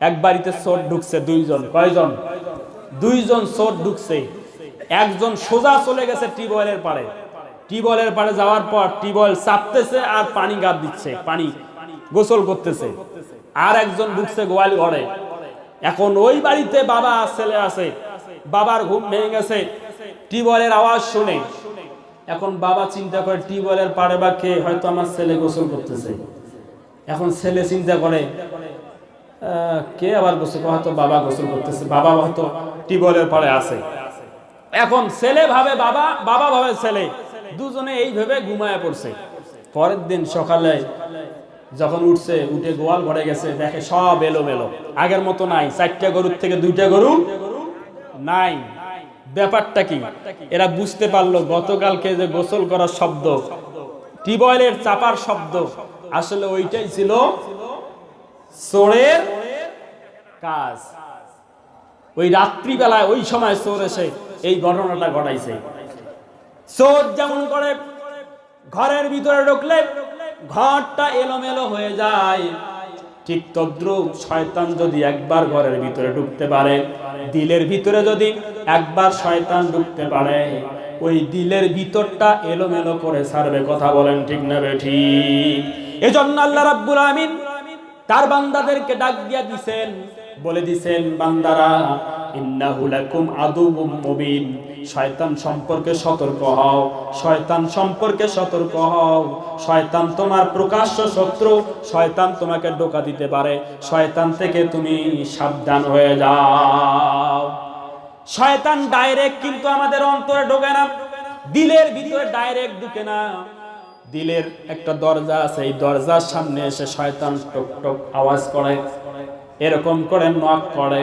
এক বাড়িতে চোর ঢুকছে দুইজন। কয়জন? দুইজন চোর ঢুকছে। একজন সোজা চলে গেছে টিউবওয়েলের পাড়ে। টিউবওয়েলের পাড়ে যাওয়ার পর টিউবওয়েল চাপতেছে আর পানি গাদ দিচ্ছে, পানি গোসল করতেছে। আর একজন ঢুকছে গোয়াল ঘরে। এখন ওই বাড়িতে বাবা, ছেলে আছে। বাবার ঘুম ভেঙে গেছে। টিউবওয়েলের আওয়াজ শুনে। এখন বাবা চিন্তা করে, টিউবওয়েলের পাড়ে বা কে? হয়তো আমার ছেলে গোসল করতেছে। এখন ছেলে চিন্তা করে কে আবার গোসল হয়তো বাবা গোসল করতেছে। বাবা হয়তো টিউবওয়েলের পাড়ে আছে। এখন ছেলে ভাবে বাবা বাবা ভাবে ছেলে। দুজনে এইভাবে ঘুমায় পড়ছে। পরের দিন সকালে যখন উঠছে, উঠে গোয়াল ঘরে গেছে, দেখে সব এলো মেলো আগের মতো নাই। চারটা গরুর থেকে দুইটা গরু নাই। ব্যাপারটা কি? এরা বুঝতে পারল গতকালকে যে গোসল করার শব্দ, টিউবওয়েলের চাপার শব্দ। আসলে ওইটাই ছিল চোরের কাজ। ওই রাত্রিবেলায়, ওই সময় চোর এসে এই ঘটনাটা ঘটাইছে। চোর যেমন করে ঘরের ভিতরে ঢুকলে ঘরটা এলোমেলো হয়ে যায়। ঠিক তদ্রুপ শয়তান যদি একবার ঘরের ভিতরে ঢুকতে পারে, দিলের ভিতরে যদি একবার শয়তান ঢুকতে পারে, ওই দিলের ভিতরটা এলোমেলো করে ছাড়বে কথা বলেন ঠিক না বেঠি এজন্য আল্লাহ রাব্বুল আমিন তার বান্দাদেরকে ডাক দিয়া দিছেন, বলে দিছেন, বান্দারা, ইন্নাহু লাকুম আদুউম মুবিন। শয়তান সম্পর্কে সতর্ক হও, শয়তান সম্পর্কে সতর্ক হও। শয়তান তোমার প্রকাশ্য শত্রু, শয়তান তোমাকে দিতে পারে। শয়তান থেকে তুমি সাবধান হয়ে যাও। শয়তান ডাইরেক্ট কিন্তু আমাদের অন্তরে ঢোকে না, দিলের ভিতরে ডাইরেক্ট ঢুকে না। দিলের একটা দরজা আছে, এই দরজার সামনে এসে শয়তান টক টক আওয়াজ করে, এরকম করে নক করে।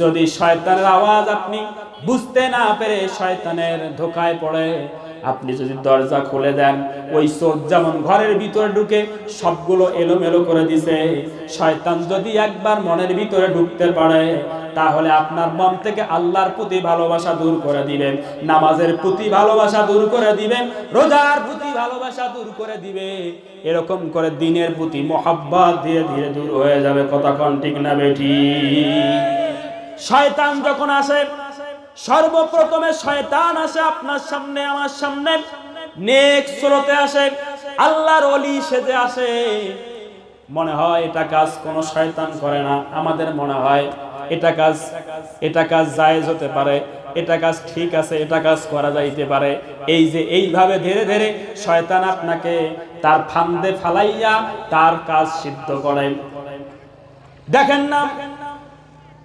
যদি শয়তানের আওয়াজ আপনি বুঝতে না পেরে শয়তানের ধোকায় পড়ে। আপনি যদি দরজা খুলে দেন, ওই চোর যেমন ঘরের ভিতরে ঢুকে সবগুলো এলোমেলো করে দিছে। শয়তান যদি একবার মনের ভিতরে ঢুকতে পারে, তাহলে আপনার মন থেকে আল্লাহর প্রতি ভালোবাসা দূর করে দিবেন, নামাজের প্রতি ভালোবাসা দূর করে দিবেন, রোজার প্রতি ভালোবাসা দূর করে দিবে এরকম করে দিনের প্রতি মহাব্বত ধীরে ধীরে দূর হয়ে যাবে। কতক্ষণ ঠিক না বেঠি? শয়তান যখন আসে সর্বপ্রথমে শয়তান আসে আপনার সামনে, আমার সামনে। নেক্সট স্রোতে আসে, আল্লাহর অলি সেজে আসে। মনে হয় এটা কাজ কোনো শয়তান করে না, আমাদের মনে হয় এটা কাজ এটা কাজ জায়েজ হতে পারে, এটা কাজ ঠিক আছে, এটা কাজ করা যাইতে পারে। এই যে এইভাবে ধীরে ধীরে শয়তান আপনাকে তার ফান্দে ফালাইয়া তার কাজ সিদ্ধ করে। দেখেন না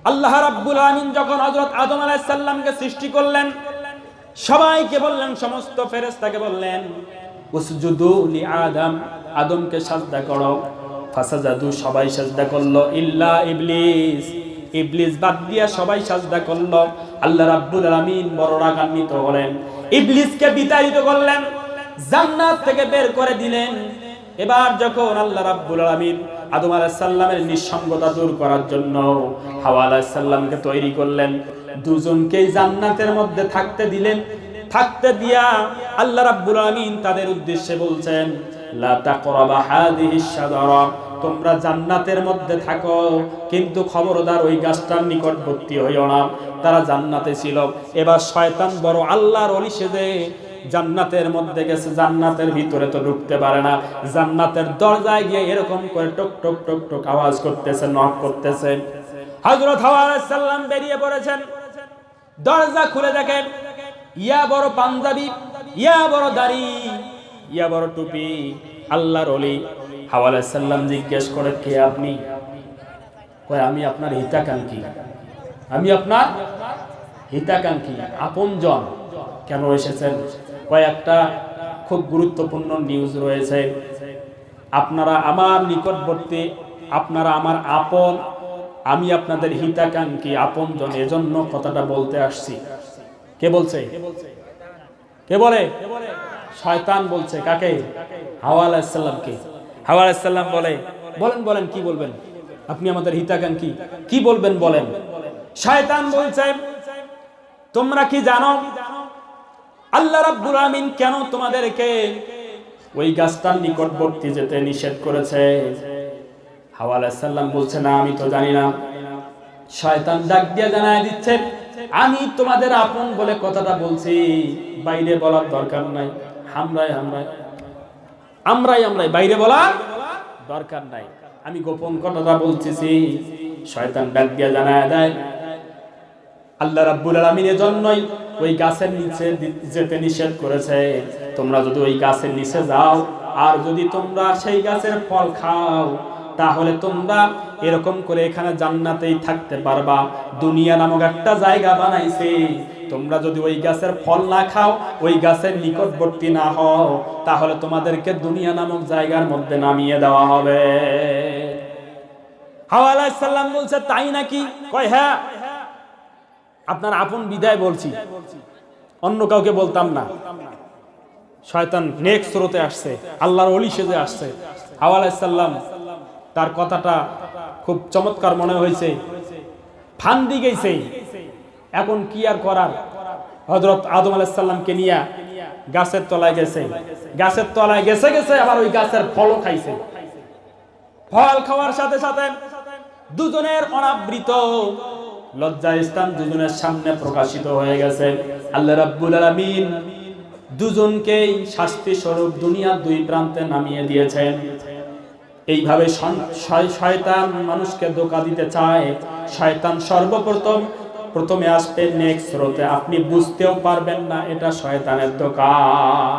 আল্লাহ রাব্বুল আমিন যখন হযরত আদম আলাইহিস সালামকে সৃষ্টি করলেন, সবাইকে বললেন, সমস্ত ফেরেশতাকে বললেন, উসজুদু লি আদম, আদমকে সাজদা করো। ফাসাজাদু, সবাই সাজদা করল, ইল্লা ইবলিস। ইবলিস বাদ দিয়া সবাই সাজদা করল। আল্লাহ রাব্বুল আলামিন বড় রাগান্বিত হলেন। ইবলিসকে বিতাড়িত করলেন, জান্নাত থেকে বের করে দিলেন। এবার যখন আল্লাহ রাব্বুল আলামিন আদম আলাইহিস সালামের নিঃসঙ্গতা দূর করার জন্য হাওয়া আলাইহিস সালামকে তৈরি করলেন দুজনকেই জান্নাতের মধ্যে থাকতে দিলেন। থাকতে দিয়া আল্লাহ রাব্বুল আলামিন তাদের উদ্দেশ্যে বলছেন, লা তাকরাবা হাদিহিস শাজারা। তোমরা জান্নাতের মধ্যে থাকো, কিন্তু খবরদার ওই গাছটার নিকটবর্তী হইও না। তারা জান্নাতে ছিল। এবার শয়তান বড় আল্লাহর অলি সেজে জান্নাতের মধ্যে গেছে, জান্নাতের ভিতরে তো ঢুকতে পারে না। জান্নাতের দরজায় গিয়ে এরকম করে টক টক টক টক আওয়াজ করতেছে, নক করতেছে। আলাইহিস সালাম বেরিয়ে পড়েছেন। দরজা খুলে দেখেন, ইয়া বড় পাঞ্জাবি, ইয়া বড় দাড়ি, ইয়া বড় টুপি, আল্লাহর অলি হাওয়া আলাইহিস সালাম জিজ্ঞেস করে, কে আপনি? কয়, আমি আপনার হিতাকাঙ্ক্ষী। আমি আপনার হিতাকাঙ্ক্ষী, আপনজন। কেন এসেছেন? কয়েকটা খুব গুরুত্বপূর্ণ নিউজ রয়েছে। আপনারা আমার নিকটবর্তী, আপনারা আমার আপন, আমি আপনাদের হিতাকাঙ্ক্ষী, আপনজন, এজন্য কথাটা বলতে আসছি। কে বলছে? কে বলে? শয়তান বলছে। কাকে? হাওয়া আলাইসাল্লামকে হাওয়া আলাইসাল্লাম বলে। বলেন বলেন, কি বলবেন? আপনি আমাদের হিতাকাঙ্ক্ষী। কি বলবেন, বলেন? শয়তান বলছে, তোমরা কি জানো? আল্লাহ রাব্বুল আমিন কেন তোমাদেরকে ওই গাছটার নিকটবর্তী যেতে নিষেধ করেছে? হাওয়া আলাইহিস সালাম বলছে, না, আমি তো জানি না। শয়তান ডাক দিয়ে জানায় দিচ্ছে, আমি তোমাদের আপন বলে কথাটা বলছি। বাইরে বলার দরকার নাই। হামরাই হামরাই আমরাই আমরাই বাইরে বলার দরকার নাই। আমি গোপন কথাটা বলতেছি। শয়তান ডাক দিয়ে জানায় দেয়, আল্লাহ রাব্বুল আলামিনের জন্যই ওই গাছের নিচে যেতে নিষেধ করেছে, তোমরা যদি ওই গাছের নিচে যাও, আর যদি তোমরা সেই গাছের ফল খাও, তাহলে তোমরা এরকম করে এখানে জান্নাতেই থাকতে পারবা। দুনিয়া নামক একটা জায়গা বানাইছে। তোমরা যদি ওই গাছের ফল না খাও, ওই গাছের নিকটবর্তী না হও, তাহলে তোমাদেরকে দুনিয়া নামক জায়গার মধ্যে নামিয়ে দেওয়া হবে। হাওয়া আলাইহিস সালাম বলছে, তাই নাকি? কয় হ্যাঁ। আপনার আপন বিদায় বলছি। অন্য কাউকে বলতাম না। শয়তান নেক্সট স্রোতে আসছে, আল্লাহর অলি সেজে আসছে। হাওয়া আলাইসাল্লাম তার কথাটা খুব চমৎকার মনে হয়েছে। ফান্দি গেছে। এখন কি আর করার? হজরত আদম আলাইসাল্লামকে নিয়ে গাছের তলায় গেছে। গাছের তলায় গেছে গেছে আবার ওই গাছের ফলও খাইছে। ফল খাওয়ার সাথে সাথে দুজনের অনাবৃত লজ্জা স্থান দুজনের সামনে প্রকাশিত হয়ে গেছে। আল্লাহ রাব্বুল আলামিন দুজনকেই শাস্তি স্বরূপ দুনিয়ার দুই প্রান্তে নামিয়ে দিয়েছেন। এইভাবে শয়তান মানুষকে ধোকা দিতে চায়। শয়তান সর্বপ্রথম, প্রথমে আসবে নেক্সট স্রোতে। আপনি বুঝতেও পারবেন না, এটা শয়তানের দোকান